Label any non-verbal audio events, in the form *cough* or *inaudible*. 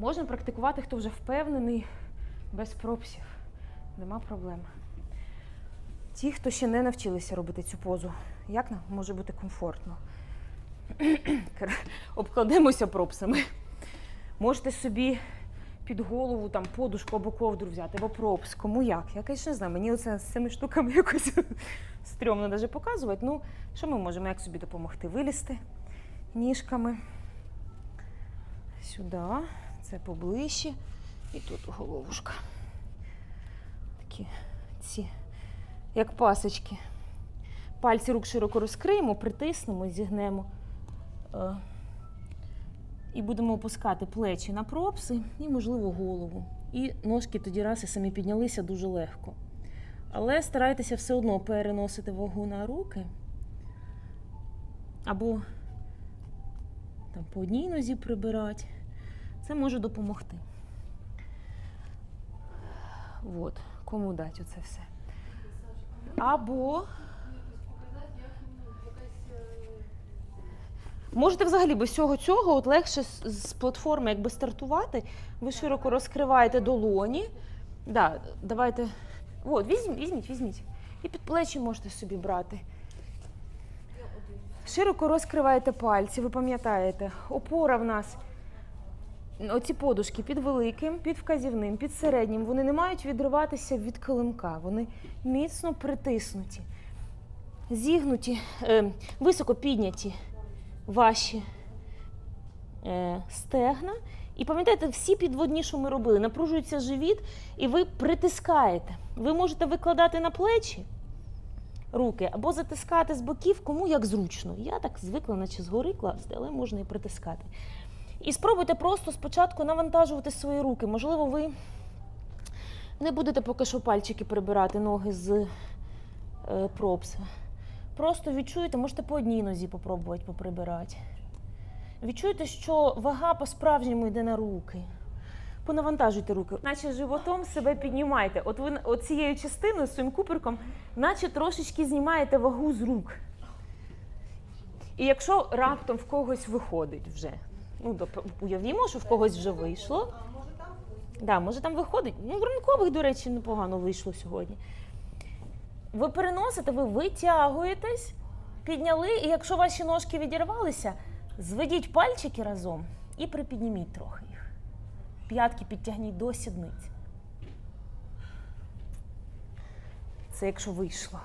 Можна практикувати, хто вже впевнений, без пропсів. Нема проблем. Ті, хто ще не навчилися робити цю позу, як нам може бути комфортно? *clears throat* Обкладемося пропсами. Можете собі під голову там подушку або ковдру взяти, або пропс. Кому як? Я, звісно, не знаю. Мені оце з цими штуками *laughs* якось стрьомно даже показувати. Ну, що ми можемо? Як собі допомогти? Вилізти ніжками. Сюди, це поближче. І тут головушка. Такі ці, як пасочки. Пальці рук широко розкриємо, притиснемо, зігнемо. Е, і будемо опускати плечі на пропси і, можливо, голову. І ножки тоді раз і самі піднялися дуже легко. Але старайтеся все одно переносити вагу на руки. Або там, по одній нозі прибирати. Це може допомогти. От, кому дати оце все. Або можете взагалі без всього цього от легше з платформи якби стартувати. Ви широко розкриваєте долоні. Да, давайте. От, візьміть, візьміть, візьміть. І під плечі можете собі брати. Широко розкриваєте пальці, ви пам'ятаєте, опора в нас. Оці подушки під великим, під вказівним, під середнім, вони не мають відриватися від килимка. Вони міцно притиснуті, зігнуті, е, високо підняті ваші е, стегна. І пам'ятаєте, всі підводні, що ми робили, напружується живіт, і ви притискаєте. Ви можете викладати на плечі руки або затискати з боків, кому як зручно. Я так звикла, наче згори класти, але можна і притискати. І спробуйте просто спочатку навантажувати свої руки. Можливо, ви не будете поки що пальчики прибирати ноги з е, пропса. Просто відчуєте, можете по одній нозі попробувати поприбирати. Відчуєте, що вага по-справжньому йде на руки. Понавантажуйте руки, наче животом себе піднімайте. От ви от цією частиною, своїм куперком, наче трошечки знімаєте вагу з рук. І якщо раптом в когось виходить вже, ну уявімо, що в когось вже вийшло. Да, може там виходить. Ну, в ранкових, до речі, непогано вийшло сьогодні. Ви переносите, ви витягуєтесь, підняли, і якщо ваші ножки відірвалися, зведіть пальчики разом і припідніміть трохи їх. П'ятки підтягніть до сідниць. Це якщо вийшло.